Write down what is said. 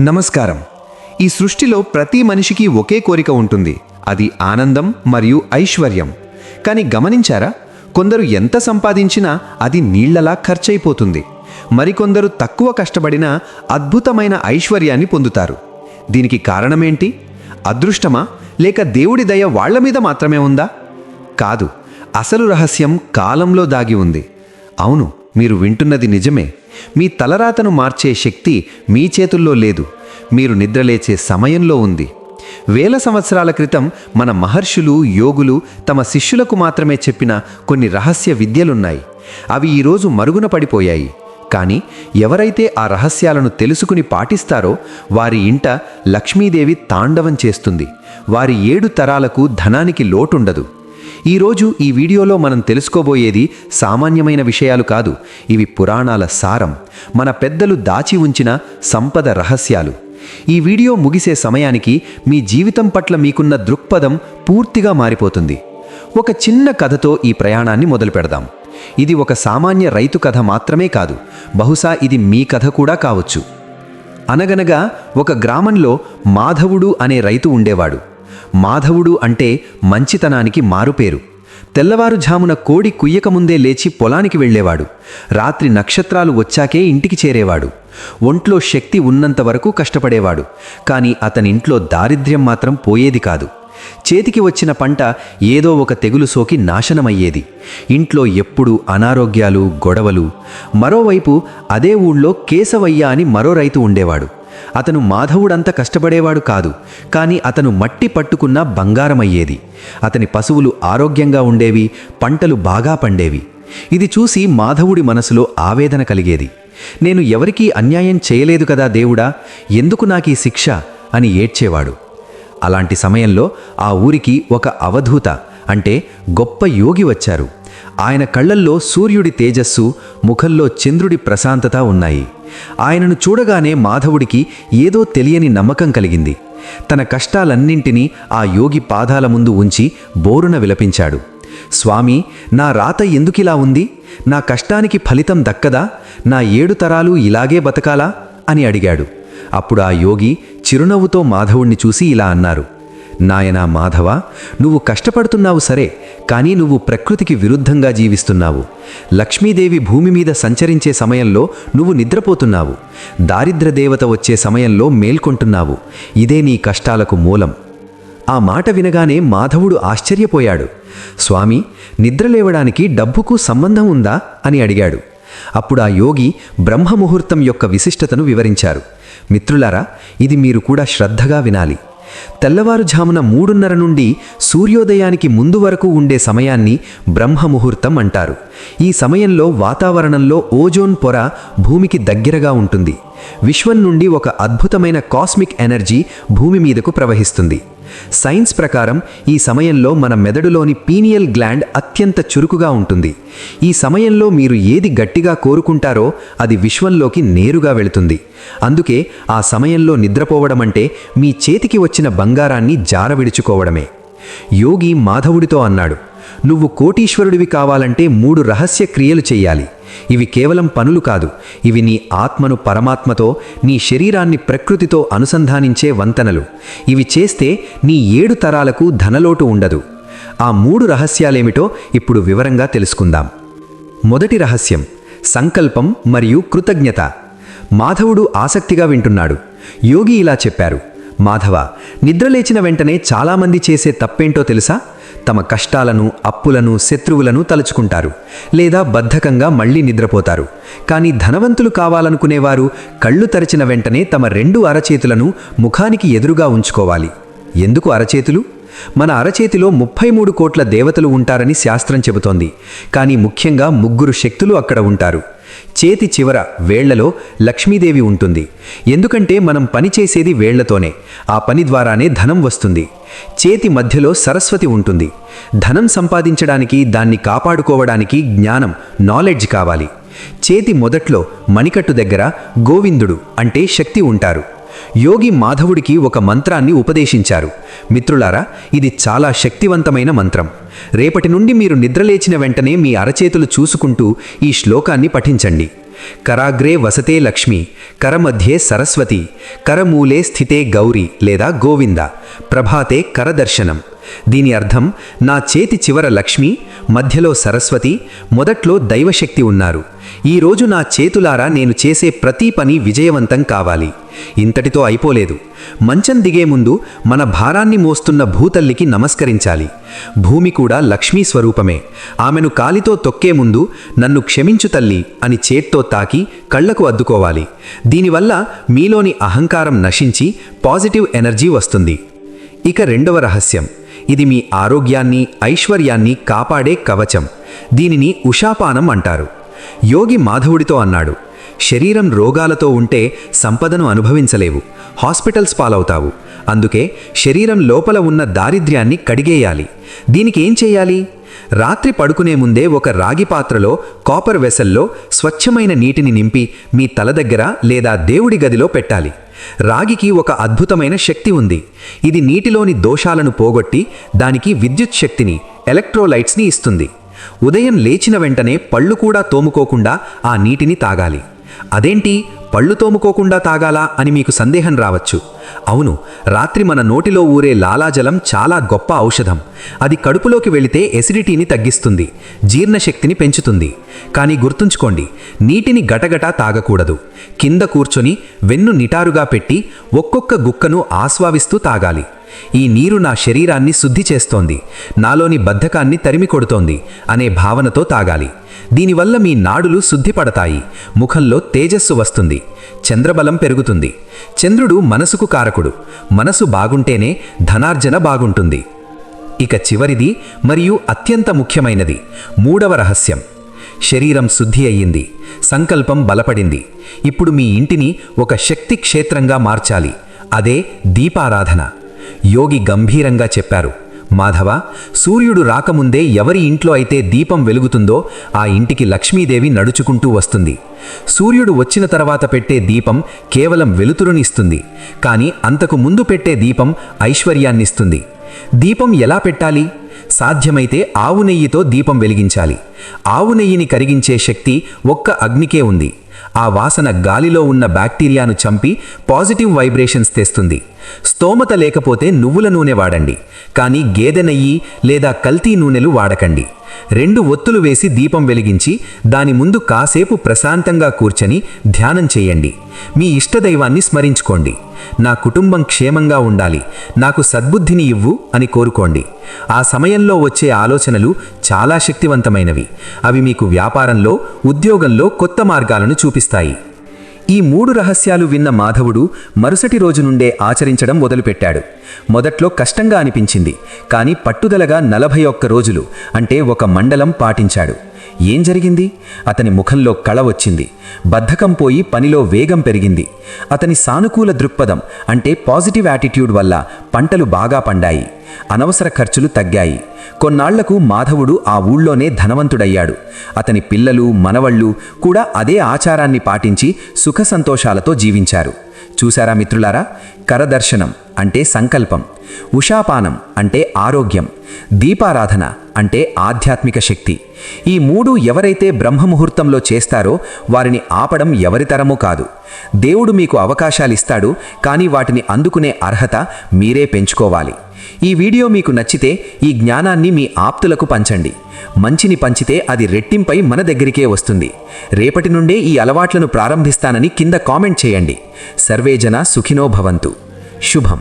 నమస్కారం. ఈ సృష్టిలో ప్రతి మనిషికి ఒకే కోరిక ఉంటుంది. అది ఆనందం మరియు ఐశ్వర్యం. కానీ గమనించారా? కొందరు ఎంత సంపాదించినా అది నీళ్ళలా ఖర్చయిపోతుంది మరికొందరు తక్కువ కష్టపడినా అద్భుతమైన ఐశ్వర్యాన్ని పొందుతారు. దీనికి కారణమేంటి? అదృష్టమా? లేక దేవుడి దయ వాళ్ళ మీద మాత్రమే ఉందా? కాదు. అసలు రహస్యం కాలంలో దాగి ఉంది. అవును మీరు వింటున్నది నిజమే. మీ తలరాతను మార్చే శక్తి మీ చేతుల్లో లేదు. మీరు నిద్రలేచే సమయంలో ఉంది. వేల సంవత్సరాల క్రితం మన మహర్షులు యోగులు తమ శిష్యులకు మాత్రమే చెప్పిన కొన్ని రహస్య విద్యలున్నాయి. అవి ఈరోజు మరుగున పడిపోయాయి. కానీ ఎవరైతే ఆ రహస్యాలను తెలుసుకుని పాటిస్తారో వారి ఇంట లక్ష్మీదేవి తాండవం చేస్తుంది. వారి ఏడు తరాలకు ధనానికి లోటుండదు. ఈరోజు ఈ వీడియోలో మనం తెలుసుకోబోయేది సామాన్యమైన విషయాలు కాదు ఇవి పురాణాల సారం. మన పెద్దలు దాచి ఉంచిన సంపద రహస్యాలు. ఈ వీడియో ముగిసే సమయానికి మీ జీవితం పట్ల మీకున్న దృక్పథం పూర్తిగా మారిపోతుంది. ఒక చిన్న కథతో ఈ ప్రయాణాన్ని మొదలు పెడదాం. ఇది ఒక సామాన్య రైతు కథ మాత్రమే కాదు బహుశా ఇది మీ కథ కూడా కావచ్చు. అనగనగా ఒక గ్రామంలో మాధవుడు అనే రైతు ఉండేవాడు. మాధవుడు అంటే మంచితనానికి మారుపేరు. తెల్లవారుజామున కోడి కుయ్యకముందే లేచి పొలానికి వెళ్ళేవాడు. రాత్రి నక్షత్రాలు వచ్చాకే ఇంటికి చేరేవాడు. ఒంట్లో శక్తి ఉన్నంత వరకు కష్టపడేవాడు. కానీ అతనింట్లో దారిద్ర్యం మాత్రం పోయేది కాదు. చేతికి వచ్చిన పంట ఏదో ఒక తెగులు సోకి నాశనమయ్యేది. ఇంట్లో ఎప్పుడూ అనారోగ్యాలు గొడవలు. మరోవైపు అదే ఊళ్ళో కేశవయ్య అని మరో రైతు ఉండేవాడు. అతను మాధవుడంత కష్టపడేవాడు కాదు కానీ అతను మట్టి పట్టుకున్న బంగారమయ్యేది. అతని పశువులు ఆరోగ్యంగా ఉండేవి పంటలు బాగా పండేవి. ఇది చూసి మాధవుడి మనసులో ఆవేదన కలిగేది. నేను ఎవరికీ అన్యాయం చేయలేదు కదా దేవుడా ఎందుకు నాకీ శిక్ష? అని ఏడ్చేవాడు. అలాంటి సమయంలో ఆ ఊరికి ఒక అవధూత అంటే గొప్ప యోగి వచ్చారు. ఆయన కళ్ళల్లో సూర్యుడి తేజస్సు ముఖంలో చంద్రుడి ప్రశాంతత ఉన్నాయి. ఆయనను చూడగానే మాధవుడికి ఏదో తెలియని నమ్మకం కలిగింది. తన కష్టాలన్నింటినీ ఆ యోగి పాదాల ముందు ఉంచి బోరున విలపించాడు. స్వామి నా రాత ఎందుకిలా ఉంది? నా కష్టానికి ఫలితం దక్కదా? నా ఏడు తరాలు ఇలాగే బతకాలా? అని అడిగాడు. అప్పుడు ఆ యోగి చిరునవ్వుతో మాధవుణ్ణి చూసి ఇలా అన్నారు. నాయనా మాధవ నువ్వు కష్టపడుతున్నావు సరే కానీ నువ్వు ప్రకృతికి విరుద్ధంగా జీవిస్తున్నావు. లక్ష్మీదేవి భూమి మీద సంచరించే సమయంలో నువ్వు నిద్రపోతున్నావు. దారిద్ర దేవత వచ్చే సమయంలో మేల్కొంటున్నావు. ఇదే నీ కష్టాలకు మూలం. ఆ మాట వినగానే మాధవుడు ఆశ్చర్యపోయాడు. స్వామి నిద్రలేవడానికి డబ్బుకు సంబంధం ఉందా? అని అడిగాడు. అప్పుడు ఆ యోగి బ్రహ్మముహూర్తం యొక్క విశిష్టతను వివరించారు. మిత్రులారా ఇది మీరు కూడా శ్రద్ధగా వినాలి. తెల్లవారుజామున మూడున్నర నుండి సూర్యోదయానికి ముందు వరకు ఉండే సమయాన్ని బ్రహ్మముహూర్తం అంటారు. ఈ సమయంలో వాతావరణంలో ఓజోన్ పొర భూమికి దగ్గరగా ఉంటుంది. విశ్వం నుండి ఒక అద్భుతమైన కాస్మిక్ ఎనర్జీ భూమి మీదకు ప్రవహిస్తుంది. సైన్స్ ప్రకారం ఈ సమయంలో మన మెదడులోని పీనియల్ గ్లాండ్ అత్యంత చురుకుగా ఉంటుంది. ఈ సమయంలో మీరు ఏది గట్టిగా కోరుకుంటారో అది విశ్వంలోకి నేరుగా వెళుతుంది. అందుకే ఆ సమయంలో నిద్రపోవడం అంటే మీ చేతికి వచ్చిన బంగారాన్ని జార విడుచుకోవడమే యోగి మాధవుడితో అన్నాడు నువ్వు కోటీశ్వరుడివి కావాలంటే మూడు రహస్య క్రియలు చెయ్యాలి. ఇవి కేవలం పనులు కాదు. ఇవి నీ ఆత్మను పరమాత్మతో నీ శరీరాన్ని ప్రకృతితో అనుసంధానించే వంతెనలు. ఇవి చేస్తే నీ ఏడు తరాలకు ధనలోటు ఉండదు. ఆ మూడు రహస్యాలేమిటో ఇప్పుడు వివరంగా తెలుసుకుందాం. మొదటి రహస్యం సంకల్పం మరియు కృతజ్ఞత. మాధవుడు ఆసక్తిగా వింటున్నాడు. యోగి ఇలా చెప్పారు మాధవ నిద్రలేచిన వెంటనే చాలామంది చేసే తప్పేంటో తెలుసా? తమ కష్టాలను అప్పులను శత్రువులను తలుచుకుంటారు లేదా బద్ధకంగా మళ్ళీ నిద్రపోతారు. కానీ ధనవంతులు కావాలనుకునేవారు కళ్ళు తెరచిన వెంటనే తమ రెండు అరచేతులను ముఖానికి ఎదురుగా ఉంచుకోవాలి. ఎందుకు అరచేతులు? మన అరచేతిలో ముప్పై మూడు కోట్ల దేవతలు ఉంటారని శాస్త్రం చెబుతోంది. కానీ ముఖ్యంగా ముగ్గురు శక్తులు అక్కడ ఉంటారు. చేతి చివర వేళ్ళలో లక్ష్మీదేవి ఉంటుంది. ఎందుకంటే మనం పని చేసేది వేళ్ళతోనే ఆ పని ద్వారానే ధనం వస్తుంది. చేతి మధ్యలో సరస్వతి ఉంటుంది. ధనం సంపాదించడానికి దాన్ని కాపాడుకోవడానికి జ్ఞానం నాలెడ్జ్ కావాలి. చేతి మొదట్లో మణికట్టు దగ్గర గోవిందుడు అంటే శక్తి ఉంటారు. యోగి మాధవుడికి ఒక మంత్రాన్ని ఉపదేశించారు. మిత్రులారా ఇది చాలా శక్తివంతమైన మంత్రం. రేపటి నుండి మీరు నిద్రలేచిన వెంటనే మీ అరచేతులు చూసుకుంటూ ఈ శ్లోకాన్ని పఠించండి. కరాగ్రే వసతే లక్ష్మి కరమధ్యే సరస్వతి కరమూలే స్థితే గౌరి లేదా గోవింద ప్రభాతే కరదర్శనం. దీని అర్థం నా చేతి చివర లక్ష్మి మధ్యలో సరస్వతి మొదట్లో దైవశక్తి ఉన్నారు. ఈరోజు నా చేతులారా నేను చేసే ప్రతి పని విజయవంతం కావాలి. ఇంతటితో అయిపోలేదు. మంచం దిగే ముందు మన భారాన్ని మోస్తున్న భూతల్లికి నమస్కరించాలి. భూమి కూడా లక్ష్మీ స్వరూపమే. ఆమెను కాలితో తొక్కే ముందు నన్ను క్షమించు తల్లి అని చేత్తో తాకి కళ్ళకు అద్దుకోవాలి. దీనివల్ల మీలోని అహంకారం నశించి పాజిటివ్ ఎనర్జీ వస్తుంది. ఇక రెండవ రహస్యం. ఇది మీ ఆరోగ్యాన్ని ఐశ్వర్యాన్ని కాపాడే కవచం. దీనిని ఉషాపానం అంటారు. యోగి మాధవుడితో అన్నాడు శరీరం రోగాలతో ఉంటే సంపదను అనుభవించలేవు హాస్పిటల్స్ పాలవుతావు. అందుకే శరీరం లోపల ఉన్న దారిద్ర్యాన్ని కడిగేయాలి. దీనికి ఏం చేయాలి? రాత్రి పడుకునే ముందే ఒక రాగి పాత్రలో కాపర్ వెసల్లో స్వచ్ఛమైన నీటిని నింపి మీ తల దగ్గర లేదా దేవుడి గదిలో పెట్టాలి. రాగికి ఒక అద్భుతమైన శక్తి ఉంది. ఇది నీటిలోని దోషాలను పోగొట్టి దానికి విద్యుత్ శక్తిని ఎలక్ట్రోలైట్స్ని ఇస్తుంది. ఉదయం లేచిన వెంటనే పళ్ళు కూడా తోముకోకుండా ఆ నీటిని తాగాలి. అదేంటి? పళ్ళు తోముకోకుండా తాగాలా అని మీకు సందేహం రావచ్చు. అవును రాత్రి మన నోటిలో ఊరే లాలాజలం చాలా గొప్ప ఔషధం. అది కడుపులోకి వెళితే ఎసిడిటీని తగ్గిస్తుంది జీర్ణశక్తిని పెంచుతుంది. కానీ గుర్తుంచుకోండి నీటిని గటగటా తాగకూడదు. కింద కూర్చొని వెన్ను నిటారుగా పెట్టి ఒక్కొక్క గుక్కను ఆస్వావిస్తూ తాగాలి. ఈ నీరు నా శరీరాన్ని శుద్ధి చేస్తోంది నాలోని బద్ధకాన్ని తరిమి కొడుతోంది అనే భావనతో తాగాలి. దీనివల్ల మీ నాడులు శుద్ధిపడతాయి ముఖంలో తేజస్సు వస్తుంది చంద్రబలం పెరుగుతుంది. చంద్రుడు మనసుకు కారకుడు మనసు బాగుంటేనే ధనార్జన బాగుంటుంది. ఇక చివరిది మరియు అత్యంత ముఖ్యమైనది మూడవ రహస్యం. శరీరం శుద్ధి అయ్యింది సంకల్పం బలపడింది. ఇప్పుడు మీ ఇంటిని ఒక శక్తి క్షేత్రంగా మార్చాలి అదే దీపారాధన. యోగి గంభీరంగా చెప్పారు మాధవ సూర్యుడు రాకముందే ఎవరి ఇంట్లో అయితే దీపం వెలుగుతుందో ఆ ఇంటికి లక్ష్మీదేవి నడుచుకుంటూ వస్తుంది. సూర్యుడు వచ్చిన తర్వాత పెట్టే దీపం కేవలం వెలుతురునిస్తుంది కానీ అంతకు ముందు పెట్టే దీపం ఐశ్వర్యాన్నిస్తుంది. దీపం ఎలా పెట్టాలి? సాధ్యమైతే ఆవు నెయ్యితో దీపం వెలిగించాలి. ఆవు నెయ్యిని కరిగించే శక్తి ఒక్క అగ్నికే ఉంది. ఆ వాసన గాలిలో ఉన్న బ్యాక్టీరియాను చంపి పాజిటివ్ వైబ్రేషన్స్ తెస్తుంది. స్తోమత లేకపోతే నువ్వుల నూనె వాడండి. కానీ గేదె నెయ్యి లేదా కల్తీ నూనెలు వాడకండి. రెండు ఒత్తులు వేసి దీపం వెలిగించి దాని ముందు కాసేపు ప్రశాంతంగా కూర్చొని ధ్యానం చేయండి. మీ ఇష్టదైవాన్ని స్మరించుకోండి. నా కుటుంబం క్షేమంగా ఉండాలి. నాకు సద్బుద్ధిని ఇవ్వు అని కోరుకోండి. ఆ సమయంలో వచ్చే ఆలోచనలు చాలా శక్తివంతమైనవి. అవి మీకు వ్యాపారంలో ఉద్యోగంలో కొత్త మార్గాలను చూపిస్తాయి. ఈ మూడు రహస్యాలు విన్న మాధవుడు మరుసటి రోజు నుండే ఆచరించడం మొదలుపెట్టాడు. మొదట్లో కష్టంగా అనిపించింది కానీ పట్టుదలగా నలభై ఒక్క రోజులు అంటే ఒక మండలం పాటించాడు. ఏం జరిగింది? అతని ముఖంలో కళ వచ్చింది. బద్ధకం పోయి పనిలో వేగం పెరిగింది. అతని సానుకూల దృక్పథం అంటే పాజిటివ్ యాటిట్యూడ్ వల్ల పంటలు బాగా పండాయి. అనవసర ఖర్చులు తగ్గాయి. కొన్నాళ్ళకు మాధవుడు ఆ ఊళ్ళోనే ధనవంతుడయ్యాడు. అతని పిల్లలు మనవళ్ళు కూడా అదే ఆచారాన్ని పాటించి సుఖ సంతోషాలతో జీవించారు. చూశారా మిత్రులారా? కరదర్శనం అంటే సంకల్పం. ఉషాపానం అంటే ఆరోగ్యం. దీపారాధన అంటే ఆధ్యాత్మిక శక్తి. ఈ మూడు ఎవరైతే బ్రహ్మముహూర్తంలో చేస్తారో వారిని ఆపడం ఎవరితరమూ కాదు. దేవుడు మీకు అవకాశాలిస్తాడు కానీ వాటిని అందుకునే అర్హత మీరే పెంచుకోవాలి. ఈ వీడియో మీకు నచ్చితే ఈ జ్ఞానాన్ని మీ ఆప్తులకు పంచండి. మంచిని పంచితే అది రెట్టింపై మన దగ్గరికే వస్తుంది. రేపటి నుండే ఈ అలవాట్లను ప్రారంభిస్తానని కింద కామెంట్ చేయండి. సర్వేజన సుఖినో భవంతు. శుభం.